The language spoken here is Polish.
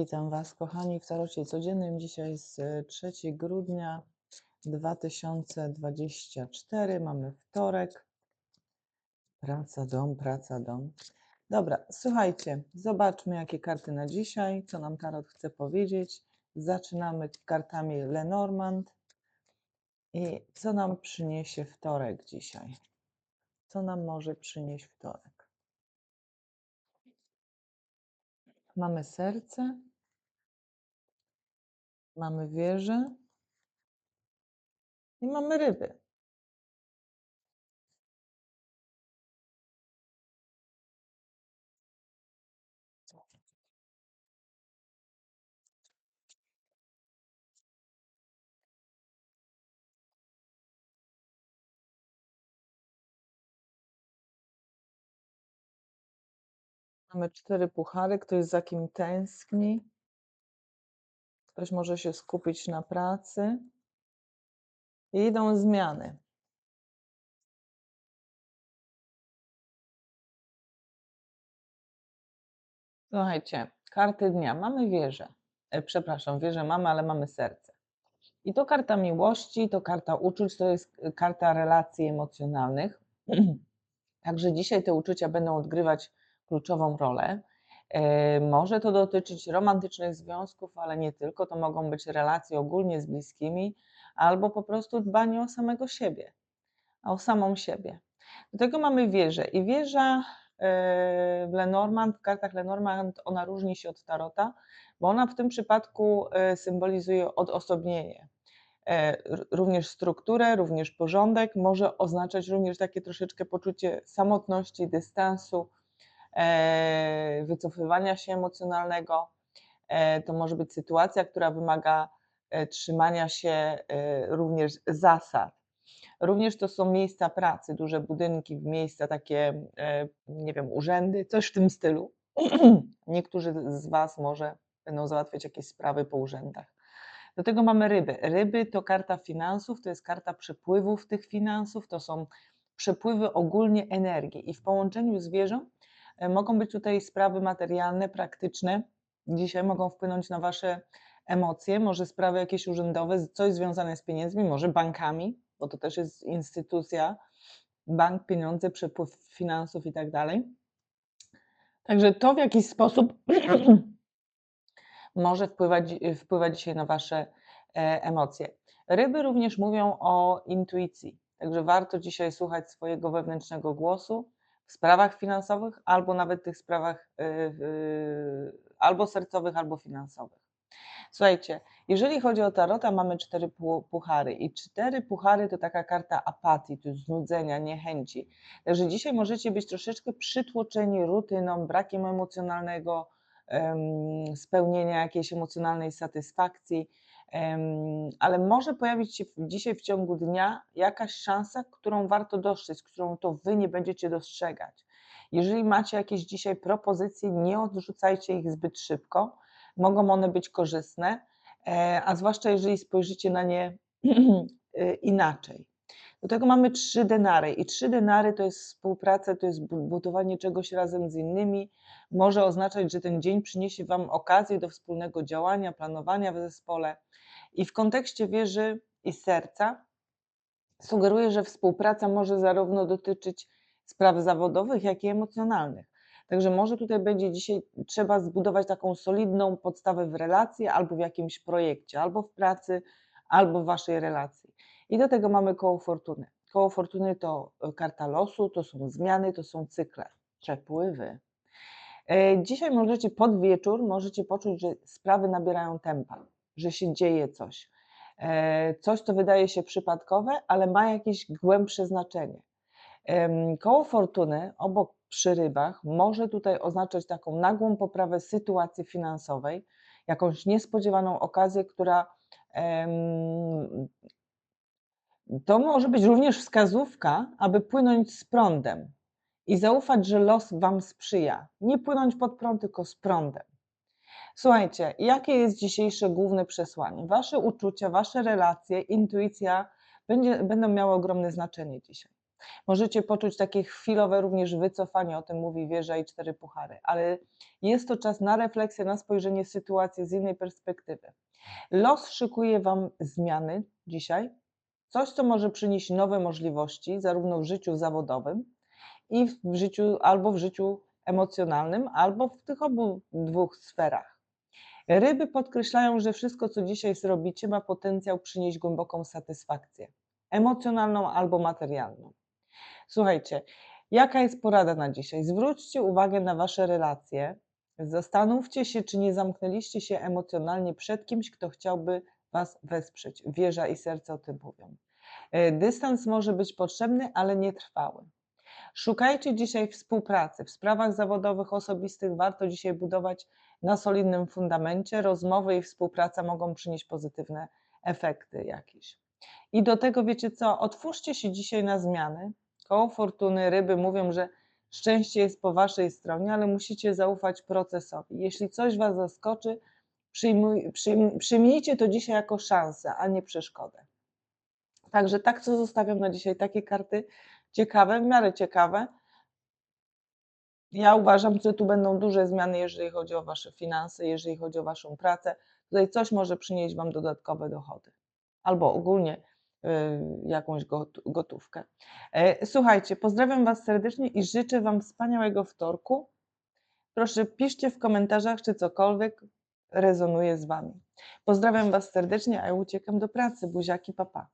Witam Was, kochani, w tarocie codziennym. Dzisiaj jest e, 3 grudnia 2024. Mamy wtorek. Praca, dom, praca, dom. Dobra, słuchajcie, zobaczmy, jakie karty na dzisiaj, co nam tarot chce powiedzieć. Zaczynamy kartami Lenormand. I co nam przyniesie wtorek dzisiaj? Co nam może przynieść wtorek? Mamy serce, mamy wieżę i mamy ryby. Mamy cztery puchary, ktoś za kim tęskni. Ktoś może się skupić na pracy. I idą zmiany. Słuchajcie, karty dnia. Mamy wieżę. E, przepraszam, wieżę mamy, ale mamy serce. I to karta miłości, to karta uczuć, to jest e, karta relacji emocjonalnych. Także dzisiaj te uczucia będą odgrywać kluczową rolę. E, Może to dotyczyć romantycznych związków, ale nie tylko. To mogą być relacje ogólnie z bliskimi, albo po prostu dbanie o samego siebie, o samą siebie. Do tego mamy wieżę. I wieża e, w Lenormand, w kartach Lenormand, ona różni się od Tarota, bo ona w tym przypadku e, symbolizuje odosobnienie. Również strukturę, również porządek, może oznaczać również takie troszeczkę poczucie samotności, dystansu, wycofywania się emocjonalnego. E, To może być sytuacja, która wymaga e, trzymania się e, również zasad. Również to są miejsca pracy, duże budynki, miejsca takie, e, nie wiem, urzędy, coś w tym stylu. Niektórzy z Was może będą załatwiać jakieś sprawy po urzędach. Do tego mamy ryby. Ryby to karta finansów, to jest karta przepływów tych finansów, to są przepływy ogólnie energii i w połączeniu z wieżą e, mogą być tutaj sprawy materialne, praktyczne. Dzisiaj mogą wpłynąć na Wasze emocje, może sprawy jakieś urzędowe, coś związane z pieniędzmi, może bankami, bo to też jest instytucja, bank, pieniądze, przepływ finansów i tak dalej. Także to w jakiś sposób może wpływać, wpływać dzisiaj na Wasze e, emocje. Ryby również mówią o intuicji, także warto dzisiaj słuchać swojego wewnętrznego głosu sprawach finansowych, albo nawet tych sprawach e, e, albo sercowych, albo finansowych. Słuchajcie, jeżeli chodzi o tarota, mamy cztery pu- puchary i cztery puchary to taka karta apatii, to znudzenia, niechęci. Także dzisiaj możecie być troszeczkę przytłoczeni rutyną, brakiem emocjonalnego em, spełnienia, jakiejś emocjonalnej satysfakcji, ale może pojawić się dzisiaj w ciągu dnia jakaś szansa, którą warto dostrzec, którą to wy nie będziecie dostrzegać. Jeżeli macie jakieś dzisiaj propozycje, nie odrzucajcie ich zbyt szybko, mogą one być korzystne, e, a zwłaszcza jeżeli spojrzycie na nie inaczej. Do tego mamy trzy denary i trzy denary to jest współpraca, to jest bu- budowanie czegoś razem z innymi. Może oznaczać, że ten dzień przyniesie Wam okazję do wspólnego działania, planowania w zespole. I w kontekście wieży i serca sugeruję, że współpraca może zarówno dotyczyć spraw zawodowych, jak i emocjonalnych. Także może tutaj będzie dzisiaj trzeba zbudować taką solidną podstawę w relacji albo w jakimś projekcie, albo w pracy, albo w waszej relacji. I do tego mamy koło fortuny. Koło fortuny to e, karta losu, to są zmiany, to są cykle, przepływy. E, Dzisiaj możecie pod wieczór możecie poczuć, że sprawy nabierają tempa, że się dzieje coś. E, Coś, co wydaje się przypadkowe, ale ma jakieś głębsze znaczenie. Koło fortuny obok przy rybach może tutaj oznaczać taką nagłą poprawę sytuacji finansowej, jakąś niespodziewaną okazję, która to może być również wskazówka, aby płynąć z prądem i zaufać, że los Wam sprzyja. Nie płynąć pod prąd, tylko z prądem. Słuchajcie, jakie jest dzisiejsze główne przesłanie? Wasze uczucia, wasze relacje, intuicja będzie, będą miały ogromne znaczenie dzisiaj. Możecie poczuć takie chwilowe również wycofanie, o tym mówi wieża i cztery puchary, ale jest to czas na refleksję, na spojrzenie sytuacji z innej perspektywy. Los szykuje Wam zmiany dzisiaj, coś, co może przynieść nowe możliwości, zarówno w życiu zawodowym i w życiu, albo w życiu emocjonalnym, albo w tych obu dwóch sferach. Ryby podkreślają, że wszystko, co dzisiaj zrobicie, ma potencjał przynieść głęboką satysfakcję emocjonalną albo materialną. Słuchajcie, jaka jest porada na dzisiaj? Zwróćcie uwagę na Wasze relacje. Zastanówcie się, czy nie zamknęliście się emocjonalnie przed kimś, kto chciałby Was wesprzeć. Wieża i serce o tym mówią. E, dystans może być potrzebny, ale nietrwały. Szukajcie dzisiaj współpracy. W sprawach zawodowych, osobistych warto dzisiaj budować na solidnym fundamencie. Rozmowy i współpraca mogą przynieść pozytywne efekty jakieś. I do tego wiecie co? Otwórzcie się dzisiaj na zmiany. Koło fortuny, ryby mówią, że szczęście jest po waszej stronie, ale musicie zaufać procesowi. Jeśli coś was zaskoczy, przyjmuj, przyjm, przyjmijcie to dzisiaj jako szansę, a nie przeszkodę. Także tak, co zostawiam na dzisiaj, takie karty ciekawe, w miarę ciekawe. Ja uważam, że tu będą duże zmiany, jeżeli chodzi o Wasze finanse, jeżeli chodzi o Waszą pracę. Tutaj coś może przynieść Wam dodatkowe dochody. Albo ogólnie y, jakąś gotówkę. E, słuchajcie, pozdrawiam Was serdecznie i życzę Wam wspaniałego wtorku. Proszę, piszcie w komentarzach, czy cokolwiek rezonuje z Wami. Pozdrawiam Was serdecznie, a ja uciekam do pracy. Buziaki, papa.